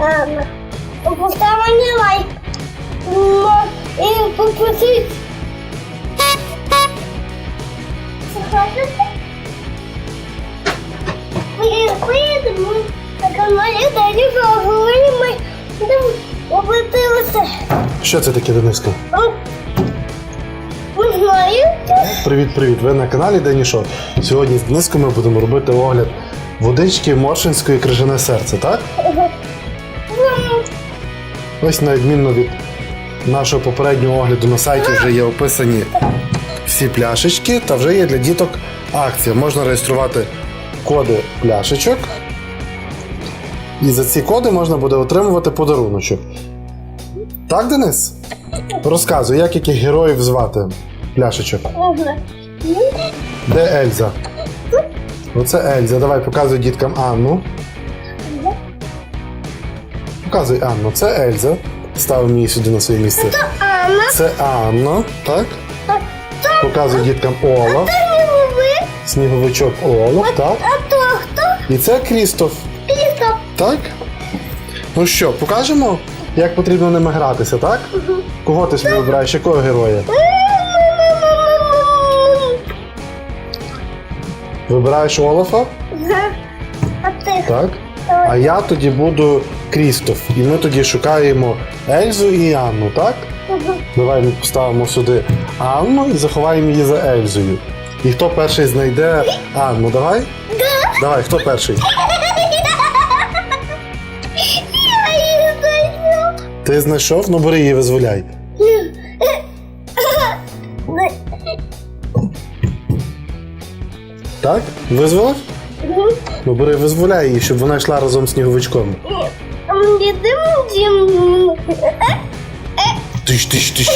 Ладно. Поставь лайк. І? Ви поїдемо на каналі. Ми облетилися. Що це таке, Дениска? Привіт-привіт! Ви на каналі Дені Шоу. Сьогодні з Дениском ми будемо робити огляд водички Моршинської крижане серце, так? Ось на відмінно від нашого попереднього огляду на сайті вже є описані всі пляшечки, та вже є для діток акція. Можна реєструвати коди пляшечок. І за ці коди можна буде отримувати подаруночок. Так, Денис? Розказуй, як яких героїв звати пляшечок. Де Ельза? Оце Ельза. Давай показуй діткам Анну. Показуй Анну. Це Ельза. Ставимо її сюди на своє місце. Це Анна. Це Анна, так? Показуй діткам Олаф. Ви? Сніговичок Олаф, так? А то хто? І це Крістоф, Пістоп. так? Ну що, покажемо, як потрібно ними гратися, так? Кого ти собі вибираєш? Якого героя? Вибираєш Олафа? А ти? Так. А я тоді буду Крістоф. І ми тоді шукаємо Ельзу і Анну, так? Давай ми поставимо сюди Анну і заховаємо її за Ельзою. І хто перший знайде Анну, давай? Давай, хто перший? Я її знайду. Ти знайшов? Ну бери її, визволяй. Так? Визволив? Ну бери, визволяй її, щоб вона йшла разом з сніговичком. Дім. Тиш, тиш, тиш.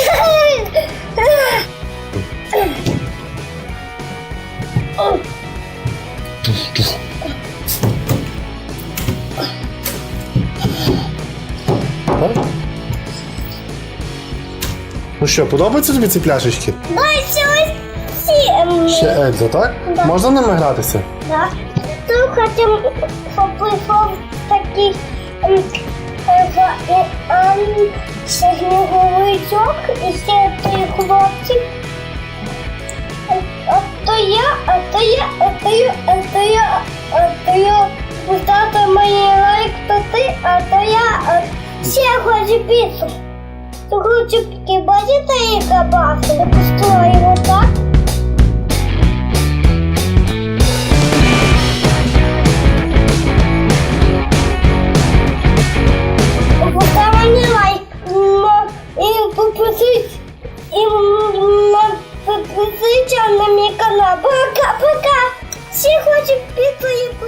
Так? Ну що, подобаються тобі ці пляшечки? Дай всім. Ще Ельза, так? Да. Можна ними гратися? Да. Тут хотим, щоб прийшов такий ем, Ева і Ан, сніговичок і ще той хлопчик. А- то я, а то я, а то я, а то я, а то я поставте мені лайк, то ти, а то я, а ще хочу. То хочу, бачите, яка бафа, я построїла так. На мій канал. Пока-пока. Всі хочуть якусь.